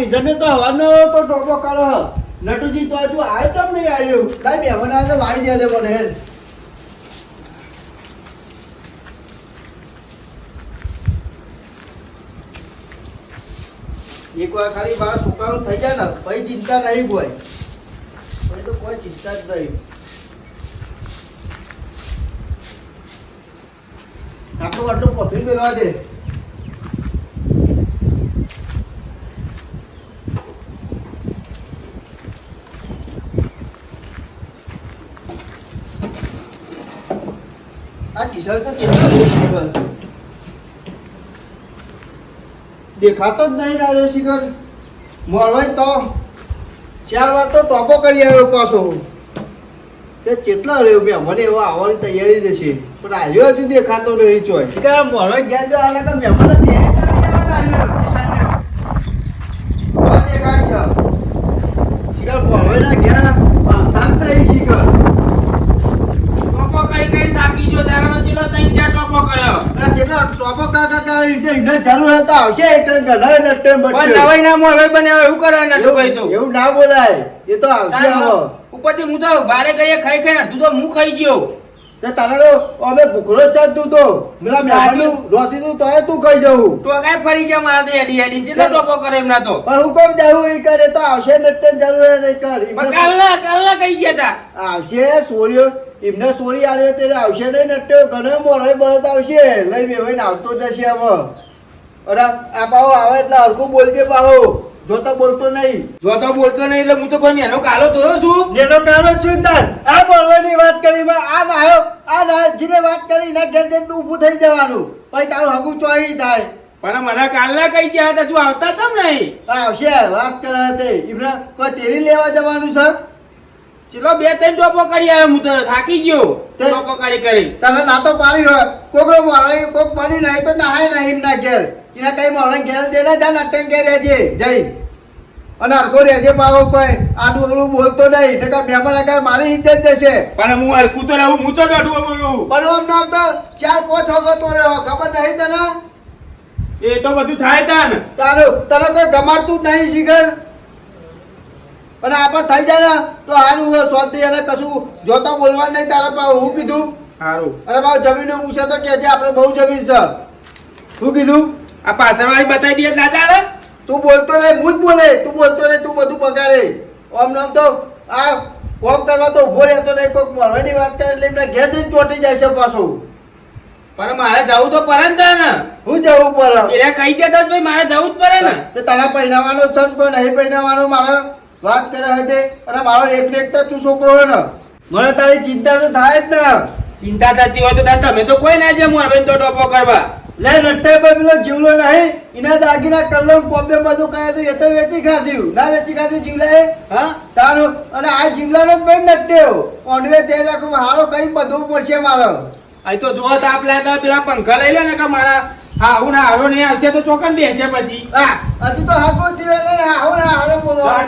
કિશને તો હવાનો તો ટોપો કરો. નટુજી, તો હજુ આવ્યો કેમ નહીં આવ્યો લાઈ મહેમાન આવે વાળી દે દે મને. એક વાર ખાલી મારા છોકરાનું થઈ જાય ને, પછી ચિંતા નહીં કોઈ પછી તો કોઈ ચિંતા જ નહીં આટલું આટલું પથરી મેળવા દે આ કિશોર તો ચેટલો શિખર દેખાતો જ નહીં રાજો શિખર. મોરવાઈ તો ચાર વાર તો ટોપો કરી આવ્યો પાછો. કે ચેટલો રહ્યો મેં મને એવા આવવાની તૈયારી જ છે. પણ આવ્યો હજુ દેખાતો નહીં ચોય. મોરવાઈ ગયા જો આ લાગે મહેમાન જ તેને ચડી જવાના આવ્યો કિશનને. હવે દેખાય છે શિખર મોરવાઈના ઘેર બાંધતા જ નહીં શિખર ટોપો કઈ કઈ થાકી ગયો તારાનો ચેલો ત્રણ ચાર ટોપો કર્યો આ જેટલા ટોપો કાઢા કાઢા રીતે એને જરૂર હોય તો આવશે એટલે ઘણા ને ટેમ પણ નવાઈ ના મોરવાઈ બને હવે એવું કરે નટુ ભાઈ તો? એવું ના બોલાય. એ તો આવશે ઉપરથી હું તો બારે ગઈએ ખાઈ ખાઈ તું તો હું ખાઈ ગયો. તે તારે તો અમે ભૂખરો જ ચાલતું તો. પેલા મહેમાનનું રોતી તું તોય તું ખાઈ જવું. તો ફરી ગયા મારા તો હેડી હેડી ચેટલો ટોપો કરે એમના તો. પણ હું કોમ જાવું એ કરે? તો આવશે નટન જરૂર એ કર. પણ કાલના કાલના કઈ ગયા તા? આવશે સોરીઓ. એમને સોરી આવ્યો ત્યારે આવશે નહીં નટ્યો ઘણો બળદ આવશે. લઈ બેવાઈને આવતો જશે હવે. અરે આ પાહો આવે એટલે હરખું બોલજે પાહો. જો બોલતો નહીં. જો બોલતો નહીં એટલે હું તો કોઈ એનો કાલો તોરો છું? જેનો કારો છું તાર. આ બોલવાની વાત કરી આ નાયો આ ના જીને વાત કરી ના ઘેર જઈને ઊભું થઈ જવાનું. પછી તારું હગું ચોઈ થાય. પણ મને કાલના કઈ ગયા હતા? તું આવતા તમ નહીં? આ આવશે વાત કરે તે. એમને કોઈ તેરી લેવા જવાનું છે ચલો બે ત્રણ ટોપો કરી આવ્યો હું તો થાકી ગયો. તે- ટોપો કરી કરી. તને ના તો પાડી હોય. કોકડો મારો કોક પાણી નાય તો નહાય નહીં એમના ઘેર. એના કઈ મારો ઘેર દે ને જા નટન ઘેર રહેજે જઈ. અને હરખો રહેજે પાવો કોઈ. આડું અવડું બોલતો નહીં. નકર મહેમાન આગળ મારી ઇજ્જત જશે. પણ હું હરકું તો રહું હું તો બેઠું બોલું. પણ આમ નામ તો ચાર પાંચ વખત રહ્યો ખબર નહીં તને? એ તો બધું થાય તા ને તારું તને કોઈ ગમાડતું જ નહીં શિખર. અને આ પણ થઈ જાય ને તો સારું શાંતિ અને કશું જોતા બોલવાનું નહીં તારા પાસે હું કીધું? સારું અરે પાછું જમીન પૂછે તો કે આપણે બહુ જમીન છે. શું કીધું? આ પાછળવાળી બતાવી દઈએ ના ચાલે? તું બોલતો નહીં હું જ બોલે. તું બોલતો નહીં તું બધું પગારે આમ નામ તો આ કોમ કરવા તો ઊભો રહેતો નહીં કોઈક મળવાની વાત કરે એટલે એમને ઘેર જઈને ચોટી જાય છે પાછું. પણ મારે જવું તો પડે ને ને હું જવું પડે. એ કહી દેતા ભાઈ મારે જવું જ પડે ને. તો તારા પહેરાવાનો છે ને કોઈ નહીં પહેરાવાનો મારે વાત કરે હતી અને મારો એક ને એક તો તું છોકરો હોય ને. મને તારી ચિંતા તો થાય જ ને. ચિંતા થતી હોય તો તમે તો કોઈ ના જેમ હવે તો ટોપો કરવા. લે પર પેલો જીવલો નહીં. એના દાગીના કલ્લો પોપે બધું કહે તો એ તો વેચી ખાધ્યું ના વેચી ખાધું જીવલાએ હા, તારું. અને આ જીવલાનો જ ભાઈ નટ્યો ઓનવે તે રાખો, હારો કઈ બધું પડશે મારો. આ તો જો તાપ લાગે પેલા પંખા લઈ લે ને કે મારા હા હું હારો નહીં આવશે તો ચોકન બેસે પછી. હા હજુ તો હાકો થયો ને હાહો ને હારો બોલો. બાર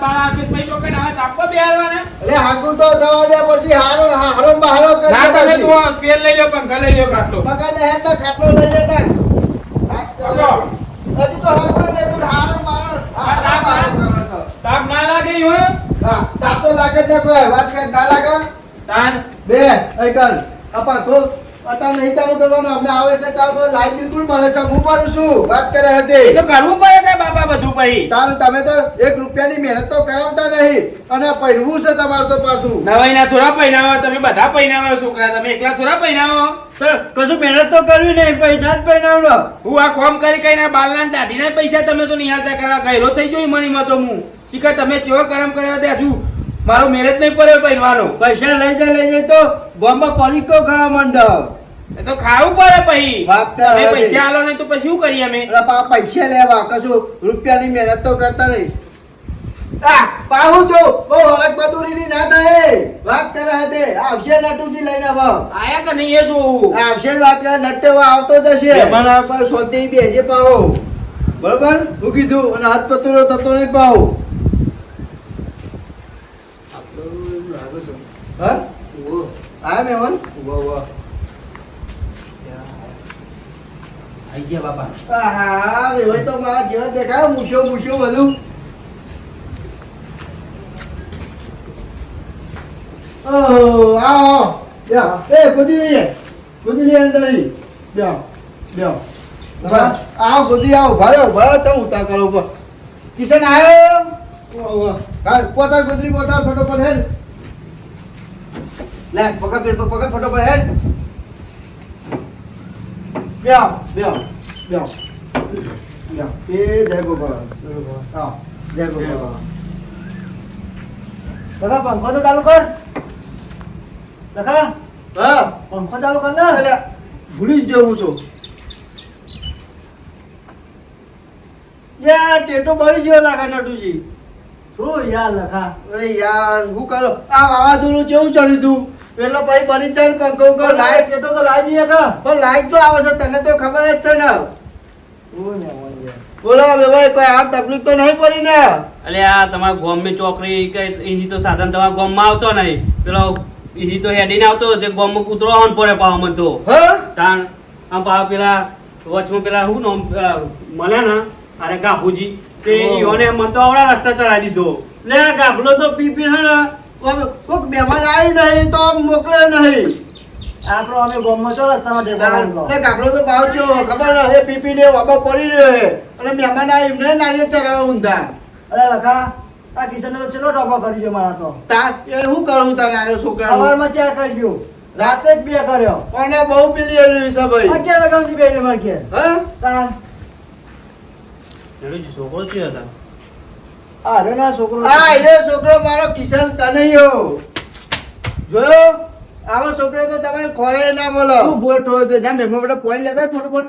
બાર આવશે તો પછી ચોકન હવે તાપવા બેહારવાના એટલે હાકુ તો થવા દે પછી હારો હારો બહારો ના તમે તો પેલ લઈ લો પંખા લઈ લો કાટલો હેડ ના લઈ લે તાર. હજુ તો હાકો ને તો હારો મારો તાપ. તાપ ના લાગે ઈ હા. તાપ તો લાગે જ ને કોઈ વાત કર ના લાગે? તાન. બે એકલ અપા તો અતા નહીં તારું કરવાનું અમને આવે એટલે તારું તો લાઈટ બિલકુલ મળે છે હું કરું છું. વાત કરે એ હતી તો કરવું પડે કે બાપા બધું પછી? તારું તમે તો એક રૂપિયાની મહેનત તો કરાવતા નહીં અને પહેરવું છે તમારું તો પાછું. નવાઈ ના થોડા પહેરાવો તમે બધા પહેરાવો છોકરા તમે એકલા થોડા પહેરાવો. કશું મહેનત તો કરવી નહીં પૈસા જ પહેરાવડો હું આ કોમ કરી કઈ ના બાલના દાઢીના પૈસા તમે તો નિહાળતા કરવા ગયેલો થઈ ગયો મનીમાં તો હું. શીખર તમે કેવો કરમ કર્યા હતા? હજુ મારો મેરેજ નહીં પડ્યો પહેરવાનો. પૈસા લઈ જાય લઈ જાય તો બોમ્બા પરીકો ખાવા માંડો તો ખાવું પડે પછી. તમે પૈસા આલો નહીં તો પછી શું કરીએ અમે? પૈસા લેવા. કશું રૂપિયાની મહેનત તો કરતા નહીં. આ પાહુ જો બહુ હરક બદુરીની ના થાય. વાત કરે હતે આવશે નટુજી લઈને આવો આયા કે નહીં એ જોવું? આવશે જ વાત કરે. નટ્ટેવા આવતો જશે મારા પર શોધી બેજે પાહો. બરોબર? હું કીધું અને હાથ પતુરો થતો નહીં પાહો. હા? વાહ વાહ આઈ ગયા બાપા. વેવાઈ તો મારા જેવા દેખાય, મૂછો મૂછો બધું. આવો બ્યા. એ ગોદી લઈએ. ઉપર. કિશન આવ્યો પોતા ગોદરી પોતા ફટોફટ હેડ લે, પકડ પકડ પર હેડ એ જય જય લખા પંખો તો ચાલુ કર લખા હા પંખો ચાલુ કર ને એટલે ભૂલી જ જવું છું યાર ટેટો બળી ગયો લાગે નટુજી શું યાર લખા અરે યાર હું કરો આ વાવાઝોડું કેવું ચડ્યું તું પેલો ભાઈ બની જાય ને પંખો ઉપર લાઈટ કેટલો તો લાવી દઈએ કા? પણ લાઈટ તો આવે છે તને તો ખબર જ છે ને. ને. બોલો હવે ભાઈ કોઈ આ તકલીફ તો નહીં પડી ને. અલે આ તમારા ગોમની ચોકરી કે એની તો સાધન તમારા ગોમમાં આવતો નહીં. પેલો એની તો હેડીને આવતો જે ગોમમાં કૂતરો આવવાનું પડે પાવ મન તો. હા? તાણ આમ પાવ પેલા વચમાં પેલા શું નામ અ, મળે ને અરે ગાભુજી. તે. ઈઓને મન તો આવડા રસ્તા ચડાવી દીધો. લે ગાભલો તો પી પી હા ને. મહેમાન આવ્યું નહીં તો મોકલે નહીં. આપણો અમે ગોમમાં છો રસ્તામાં ટેકો લે તો. ભાવ છો ખબર ને એ પી પી ને વાપા પડી રહ્યો હે અને મહેમાન આવ્યું ને નારિયેળ ચરાવવા ઊંધા. અરે લખા આ કિશનને તો ચેલો કરી ગયો મારા તો? તાર એ શું કરું તાર નાનો છોકરા સવારમાં ચેક કર્યો. રાતે જ બે કર્યો. પણ બહુ પીલી એવી છે ભાઈ? અગિયાર મારે. હા? તાર. છોકરો છે હતા આ રહ્યો ને આ છોકરો? આ એ છોકરો મારો કિશન કનૈયો જોયો? આવો છોકરો તો તમે ખોરે ના બોલો. શું બોલ તો જા મેમો બેટા પોઈન્ટ લેતા થોડું બોલ.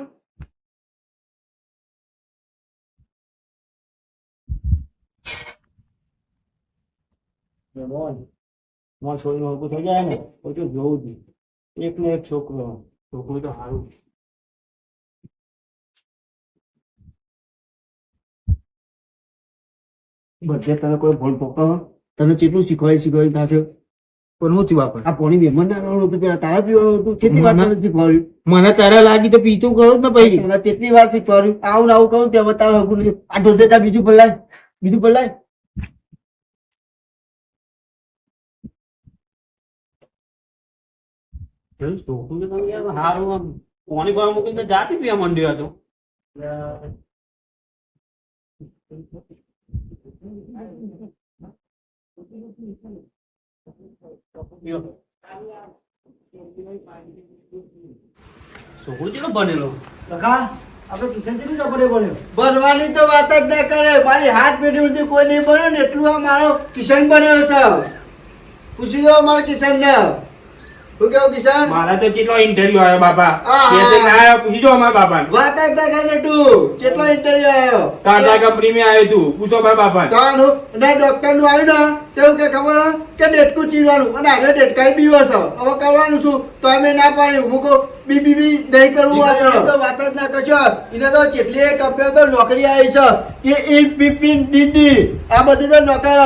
મોન થઈ જાય ને તો જોવું જ એક ને એક છોકરો. છોકરું તો સારું બધે તને કોઈ ફોન પોકા તને કેટલું શીખવાય શીખવાય થશે પણ હું થયું આપણે? આ પાણી વેમન ના રહ્યું હતું તારા પીવાનું હતું. કેટલી વાર તને શીખવાડ્યું? મને તારા લાગી તો પીતું કરું ને પછી મને કેટલી વાર શીખવાડ્યું? આવું આવું કહું ત્યાં બતાવ હગું નહીં આ ધોધે તા બીજું પલાય બીજું પલાય હારું પાણી ભરવા મૂકીને જાતી પીવા માંડ્યો હતો છોકરું ચેલો બનેલો? લખા આપણે કિશન ચેલી ચોપડે પડ્યો બનવાની તો વાત જ ના કરે. મારી હાથ પેઢી સુધી કોઈ નહીં બન્યો ને એટલું આ મારો કિશન બન્યો છે. પૂછી લો મારા કિશન ને શું કેવું કિશન? મારા તો કેટલો ઇન્ટરવ્યુ આવ્યો બાપા. હા, એ તો ના આવ્યો પૂછી જો અમારા બાપા વાત કરે તું કેટલો ઇન્ટરવ્યુ આવ્યો? ટાટા કંપની માં આવ્યું તું. પૂછો મારા બાપા તાનું અને ડોક્ટરનું આવ્યું ને તેવું કે ખબર કે ડેટકું ચીરવાનું. અને આજે ડેટકાઈ બીવો છે. હવે કરવાનું શું? તો અમે ના પાડ્યું હું કહું બી નહીં કરવું આપણે તો વાત જ ના કરશો. એને તો જેટલી કંપનીઓ તો નોકરી આવી છે. એ ઈ પીપી ડીડી આ બધી તો નોકર.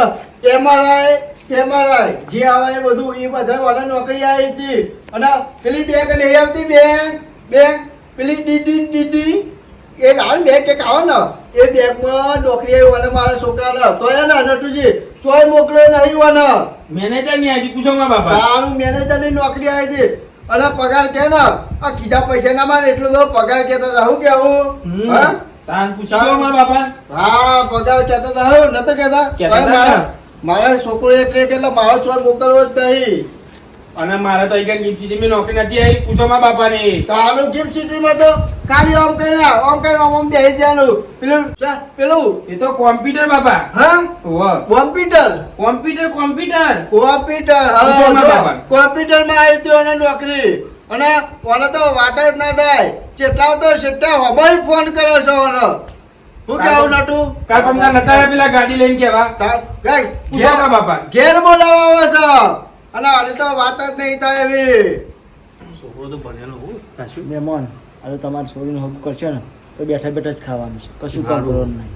એમઆરઆઈ એમઆરઆઈ જે આવે એ બધું એ બધા વાળા નોકરી આવી હતી. અને પેલી બેંક નહીં આવતી બેંક બેંક પેલી ડીડી ડીડી. એ આવે ને બેંક એક આવે ને. એ બેંકમાં નોકરી આવી અને મારા છોકરાને તો એ ના નટુજી ચોય મોકલ્યો નહીં વાને મેનેજરની આવી પૂછો મારા બાપા તારું મેનેજરની નોકરી આવી હતી. અને પગાર કે ને આ કીધા પૈસા ના મારે એટલો તો પગાર કેતા હતા. હું કેવું. હા? તાન પૂછાવો મારા બાપા હા પગાર કેતા હતા. હું નતો કેતા કેતા મારા ને. મારા છોકરો એક એક એટલે મારો છોર મોકલવો જ નહીં. અને મારે તો અહીંયા ગિફ્ટ સિટીમાં નોકરી નથી આવી. પૂછો બાપાની. બાપા ની તારું ગિફ્ટ સિટીમાં તો ખાલી ઓમ કરે ઓમ કરે ઓમ ઓમ બેસી જવાનું. પેલું પેલું. એ તો કોમ્પ્યુટર બાપા. હા? Computer computer computer computer. કોમ્પ્યુટરમાં આવી હતી અને નોકરી. અને મને તો વાત જ ના થાય. જેટલા તો સેટા હબાઈ ફોન કરો છો મને. હું કેવું નટુ? કાલ પમના નતા આવ્યા પેલા ગાડી લઈને કેવા? ઘેર બાપા. ઘેર બોલાવા આવે છે. અને આને તો વાત જ નહીં થાય એવી. છોકરો તો બનેલો હું. કશું મહેમાન હવે તમારે છોડીને હક કરશો ને તો બેઠા બેઠા જ ખાવાનું છે. કશું કામ કરવાનું નહીં.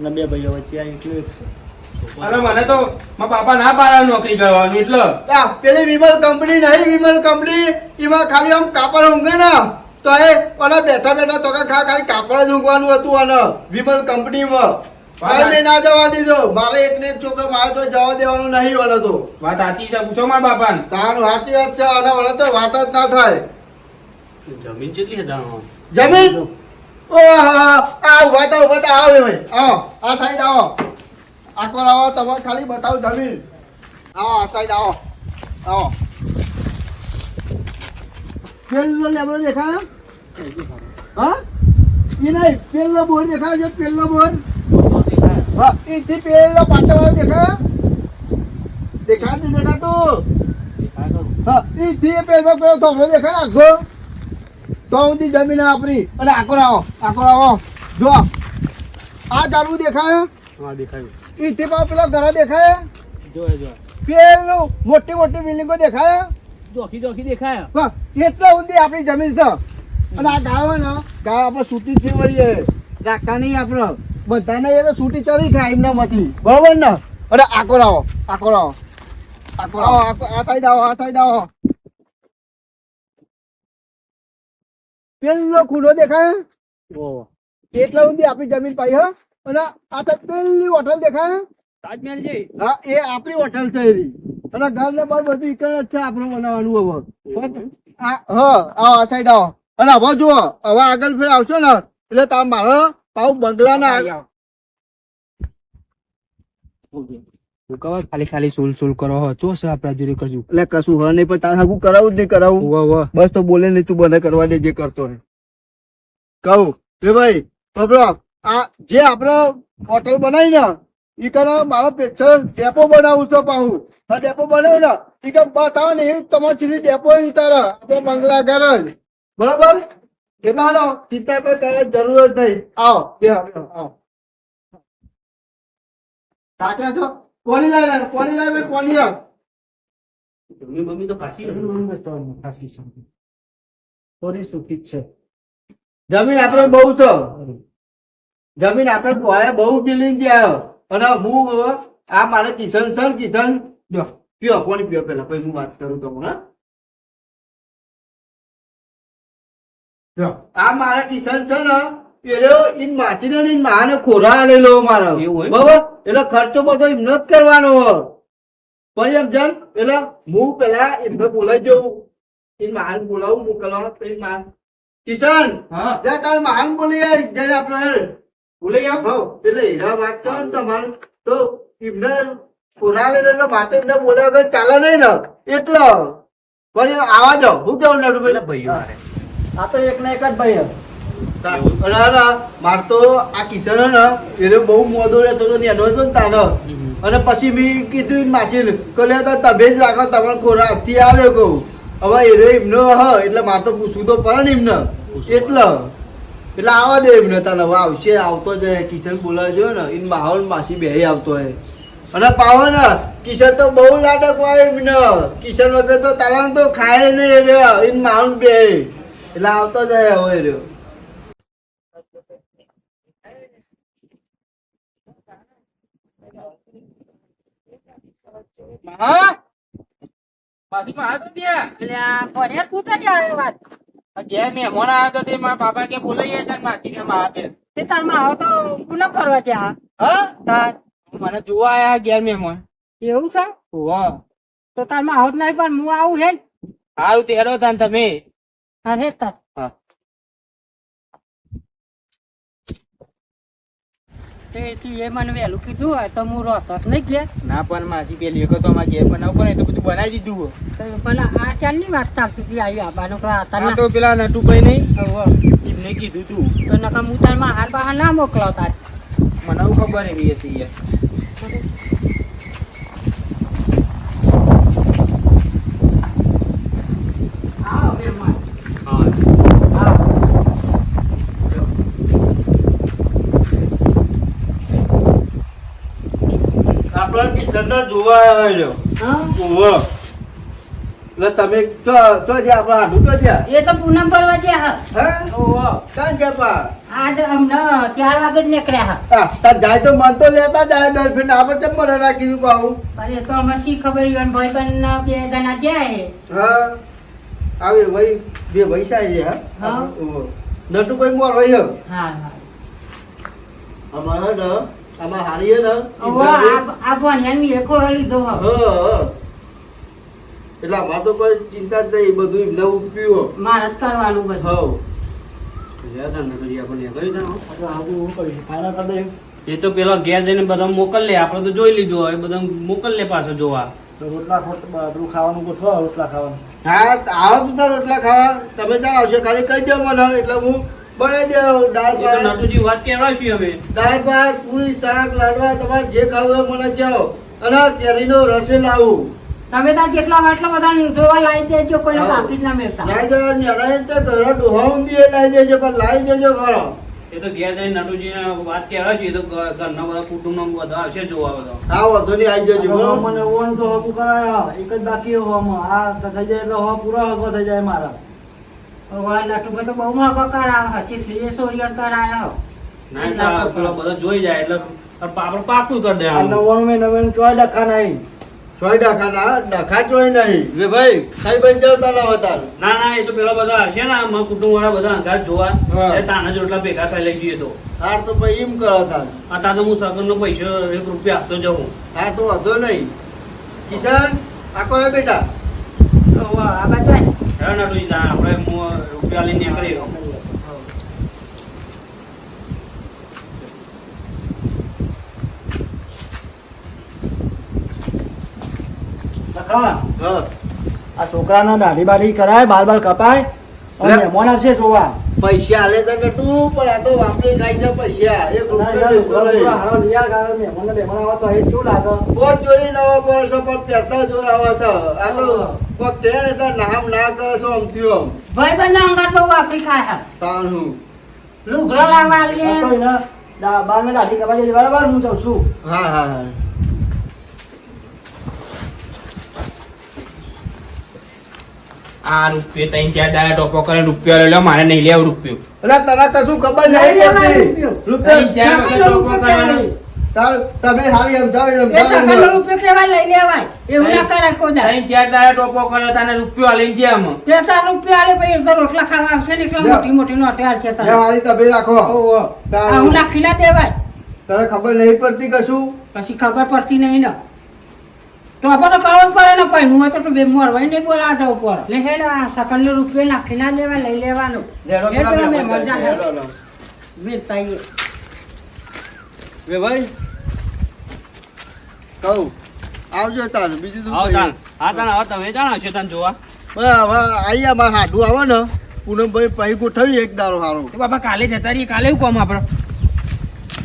અને બે ભાઈઓ વચ્ચે આ એકલું એક છે. અરે મને તો મારા બાપા ના પાડે નોકરી કરવાનું એટલે. આ પેલી વિમલ કંપની નહીં વિમલ કંપની એમાં ખાલી આમ કાપડ ઊંઘે ને. તો એ અને બેઠા બેઠા તો ખા ખાલી કાપડ જ ઊંઘવાનું હતું અને વિમલ કંપનીમાં. ભાઈ મેં ના જવા દીધો. મારે એક ને એક છોકરો મારે તો જવા દેવાનો નહીં વળે તો. વાત સાચી છે. પૂછો મારા બાપાને. તારું સાચી વાત છે અને વળે તો વાત જ ના થાય. જમીન કેટલી છે દાણો જમીન? ઓ હા, હા, આ ઊભા તા ઊભા તા આવે ભાઈ આવો. આ સાઈડ આવો. આખો આવો તમારે ખાલી બતાવો જમીન. આવો આ સાઈડ આવો. આવો. પેલો લેબડો દેખાય? હા? એ નહીં પેલો બોર દેખાય છે? પેલો બોર? હા એથી પેલો પાછળ વાળો દેખાય? દેખાય નહીં દેખાતું હા એથી પેલો પેલો થોડો દેખાય આખો. તો ઊંધી જમીન આપણી અને આખો આવો આખો આવો જો આ ચાલુ દેખાય? હા દેખાયું. પેલું મોટી મોટી બિલ્ડિંગો દેખાય? જોખી જોખી દેખાય. હા એટલે ઊંધી આપણી જમીન છે. અને આ ગાય ને ગાય આપણે સૂટી થી વળીએ રાખતા નહીં આપણે. બધાને એ તો સૂટી ચડી ખાય એમના માંથી. બરોબર ને? અને આખો આવો આખો આવો આખો આવો આખો આ સાઈડ આવો આ સાઈડ આવો. પેલો ખુલ્લો દેખાય? એટલા ઊંધી આપણી જમીન પાઈ હા. અને આ તો પેલી હોટલ દેખાય? તાજમહેલ જી હા એ આપણી હોટલ છે એરી અને ઘર ને બાર બધું ઈકણ જ છે આપણે બનાવવાનું હવે. હા આ સાઈડ આવો. અને હવે જુઓ હવે આગળ ફેર આવશો ને એટલે તાર મારો પાઉ બંગલા ના ખાલી ખાલી સુલ સુલ કરો હો. તો જોડે કરજો એટલે કશું હવે નહીં પણ તાર હગું કરાવું જ નહીં કરાવું. વાહ વાહ બસ તો બોલે નહીં તું બંધ કરવા દે જે કરતો હોય. કહું. કે ભાઈ બબરો આ જે આપણે હોટલ બનાવી ને ઈ કરે મારો પેછળ ડેપો બનાવું છે પાહું. આ ડેપો બનાવ્યું ને ઈ કે બતાવો ને એવું તમારે સીધી ડેપો ઈ તારે આપણે બંગલા ઘર જ. બરાબર? એટલે હાલો ચિંતા પર તારે જરૂર જ નહીં. આવો બેહો બેહો આવો. કાકા છો કોની લાવે કોની લાવે કોની લાવ જમીન બમી તો પાછી થોડી સુખી છે? જમીન આપણે બહુ છે. જમીન આપણે બહુ બિલ્ડિંગ ગયા અને હું આ મારે કિચન છે ને કિચન જો પીઓ કોની પીઓ પેલા? પછી હું વાત કરું તમને આ મારા કિચન છે ને પેલો ઈન માસીને ને માને ખોરા આલેલો મારો? બરાબર? એટલે ખર્ચો બધો એમને જ કરવાનો પછી એમ જન એટલે હું પેલા એમને બોલાઈ જઉં. ઈન માન બોલાવું મોકલવાનો પછી માન. કિશન હા. તાર મહાન બોલી જયારે આપણે બોલે આવ ભાવ એટલે એના વાત કરો ને તમારું તો એમને ખોરાક એટલે વાત એમને બોલ્યા વગર ચાલે નહીં ને. એટલે પણ આવા જાઓ. હું કેવું નડું ભાઈ? ભાઈઓ આ તો એક ને એક જ ભાઈ માર તો આ કિશન હે ને એને બહુ મોદો રહેતો હતો ને એનો હતો ને તાનો. અને પછી મેં કીધું માસીને કે લે તો તમે જ રાખો તમારે ખોરાકથી આલ્યો કહું. હવે એનો એમનો હ એટલે મારે તો પૂછવું તો પડે ને એમને. એટલે એટલે આવા દે એમને તને. હવે આવશે આવતો જ કિશન બોલાવે જો ને. એને માહોલ માસી બે આવતો હોય અને પાવો ને કિશન તો બહુ લાડક હોય એમને. કિશન વગર તો તારા તો ખાય નહીં એટલે ઈન માહોલ બે એટલે આવતો જ હોય હવે રહ્યો. હા? માં હતો ત્યાં. એટલે આ ફરે તું તો જાય વાત. ઘેર મહેમાન આવ્યો તો તે મારા બાપા કે બોલાઈએ તાર માસી ને મારા બે તે તારમાં આવો તો પુનઃ ફરવા ત્યાં હા? તાર. મને જોવા આયા ઘેર મહેમાન એવું છે? વાહ તો તારમાં આવો જ નહીં પણ હું આવું હે સારું તેરો તાન તમે. અરે તાર. તું એ મને વહેલું કીધું હોય તો હું રોતો નહીં ગયા ના પણ માસી પેલી વખત તો અમારે ઘેર બનાવવું પડે તો બધું બનાવી દીધું હો. પણ આ ચાલની વાત ચાલતી હતી? આવી આબાનું તારના તો પેલા નટુભાઈ નહીં. એમને કીધું તું. તો નકર હું તારમાં હાર બહાર ના મોકલાવતા. મને ખબર એવી હતી યાર. કિશન જોવા આવ્યો હા. એટલે તમે તો તો જે આપણા હાડું તો જ્યાં? એ તો પૂનમ ભરવા ગયા હે. ઓહો કાં છે પા આજ અમને ચાર વાગે જ નીકળ્યા હા. આ, જાય તો મન તો લેતા જાય ફેર આપણે કેમ મને રાખીશું પાહું? બાબુ અરે તો અમે શી ખબર ઈવન ભાઈ બંધ બે જણા જાય હા? આવે ભાઈ બે પૈસા છે હા. નટુભાઈ મોર હોય હા? હા અમારા ને આમાં હારીએ ને હવે આ આ એકો લીધો હ, હ. એટલે અમારે તો કોઈ ચિંતા જ નહીં બધું એમને ઉપીવો મારે જ કરવાનું બધું. હવ એ તો પેલો ઘેર જઈને બધા મોકલ લે આપણે તો જોઈ લીધું હવે બધા મોકલ લે પાછો જોવા. તો રોટલા ખોટ પેલું ખાવાનું ગોઠવો રોટલા ખાવાનું. હા આવો તું તાર રોટલા ખાવા. તમે ચાલ આવશે ખાલી કહી દો મને એટલે હું બનાવી દઉં દાળ ભાત. નટુજી વાત કહેવા છીએ દાળ ભાત પૂરી શાક લાડવા તમારે જે ખાવું હોય મને કહો. અને કેરીનો રસે લાવું. તમે ત્યાં જેટલા એટલા બધા જોવા લાવી દેજો કોઈને હા. ના મેળતા. લાઈ દો ન્યાણા તે ઘરે ડોહા ઊંધી લાવી દેજો પણ લાવી દેજો ઘરો. એ તો ઘેર જઈને નટુજીને વાત કહેવા છીએ તો ઘ- ઘરના બધા આવશે જોવા બધા. હા વાંધો નહીં આવી જજો? મને ઓન તો હકુ કરાય એક જ બાકી હોવામાં આ થઈ જાય એટલે હવા પૂરા હકો થઈ જાય મારા. હવે નટુભાઈ તો બહુ મોકો કરાવે કેટલી એ સોરિયર કરાયો ના પેલો બધો જોઈ જાય એટલે આપણે પાકું કરી નવ્વાણું નવ્વાણું ચોય ડખા નહીં. ચોય ડખા ના ડખા ચોય નહીં. વે ભાઈ ખાઈ બન જાવ તાલા વતાર ના ના એ તો પેલા બધા હશે ને આમાં કુટુંબ વાળા બધા અંગાત જોવા. એ તાના જોટલા ભેગા ખાઈ લઈ જઈએ તો. હાર તો ભાઈ એમ કરો તાર આ તા તો હું સગનનો પૈસો એક રૂપિયા આપતો જાઉં હા તો વાંધો નહીં. કિશન આ રે બેટા? આ બાજુ આય. હતું આપણે હું રૂપિયા લઈને નીકળી લખા આ છોકરાના દાઢી બાઢી કરાય બાર બાર કપાય અને. મહેમાન આવશે જોવા. પૈસા આલે તો નટુ પણ આ તો વાપરી ખાય છે પૈસા. એક રૂપિયો હારો આવે તો એ કેવું લાગે? પોત ચોરી નવા પડે છે પણ પહેરતા જોર આવે છે. આ તો પોત તે એટલે નામ ના કરે છો આમથી આમ. ભાઈ બંને અંગા તો વાપરી ખાય તાણ હું. લુગડો લાવવા લે આ તો એના દા- બાલને દાઢી કરવા જઈ બરાબર? હું જાઉં છું હા હા હા. આ રૂપિયો ત્રણ ચાર દાડા ટોપો કરે રૂપિયો લઈ લો મારે નહીં લેવું રૂપિયો. એટલે તને કશું ખબર નહીં રૂપિયો. રૂપિયો. ટોપો કરવાનો. તમે હારી સમજાવો એ રૂપિયો કેવા લઈ લેવાય. એવું ના કરે કોદા ત્રણ ચાર દાડા ટોપો કર્યો તને રૂપિયો લઈને ગયા આમાં તે તાર રૂપિયા આલે પછી તો રોટલા ખાવા આવશે ને એટલે મોટી મોટી નોટે આવશે લે તારે. હારી તમે રાખો. ઓહો. હું નાખી ના દેવાય. તને ખબર નહીં પડતી કશું? પછી ખબર પડતી નહીં ને. તો આપણે તો કરવું જ પડે ને પણ હું તો તું બે મોરવાઈ નહીં દઉં ઉપર. લે હેડ આ સકલ રૂપિયો નાખી ના દેવા લઈ લેવાનું. લેડો હેડ પેલા પેલા બે મહેમાન જા, હેડ. લેડો, લેડો. વેચતા આઈએ. વે ભાઈ કહું આવજો તાર બીજું તો આવો તાન હા તાન હવે તમે જાણો છો તાન જોવા? હવે હવે આઈ અમારે હાડું આવે ને પૂનમભાઈ પહી ગોઠવી એક દારો સારો તો બાપા કાલે જતા રહીએ કાલે કામ આપણે?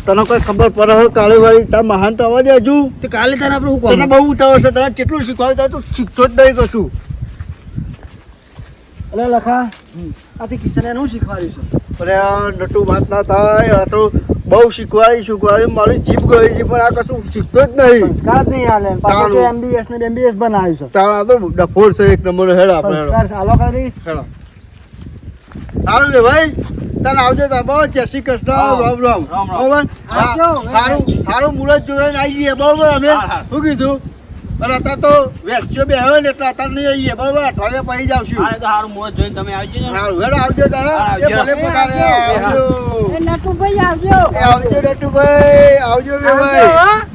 તને કોઈ ખબર પડે હવે કાલે વાળી તાર મહાન તો આવવા દે હજુ. તો કાલે તારે આપણે શું તને બહુ ઉતાવળ છે તને કેટલું શીખવાડ્યું તું શીખતો જ નહીં કશું. અરે લખા આથી કિશન શું શીખવાડ્યું છે. આ નટુ વાત ના થાય આ તો બહુ શીખવાડી શીખવાડી મારી જીભ ગઈ છે પણ આ કશું શીખતો જ નહીં. સંસ્કાર જ નહીં હાલે પાછું તો એમબીએસ ને એમબીએસ બનાવ્યું છે તારા તો ડફોર છે એક નંબર હેડ આપણે. સંસ્કાર ચાલો કરી. સારું છે ભાઈ? તને આવજો તા. બહુ જય શ્રી કૃષ્ણ. રામ રામ. બરોબર? સારું સારું મુરત જોઈને આવી જઈએ બરોબર અમે. શું કીધું? અને અત્યારે તો વેસ્યો બે હોય ને એટલે અત્યારે નહીં આવીએ બરોબર અઠવાડિયે પછી જ આવશું હા તો સારું મોજ જોઈને તમે આવી જજો ને. સારું હેડો આવજો તારા એ આવજો. ભલે પોતાને આવજો. આવજો નટુભાઈ આવજો આવજો નટુભાઈ આવજો ભાઈ આવજો.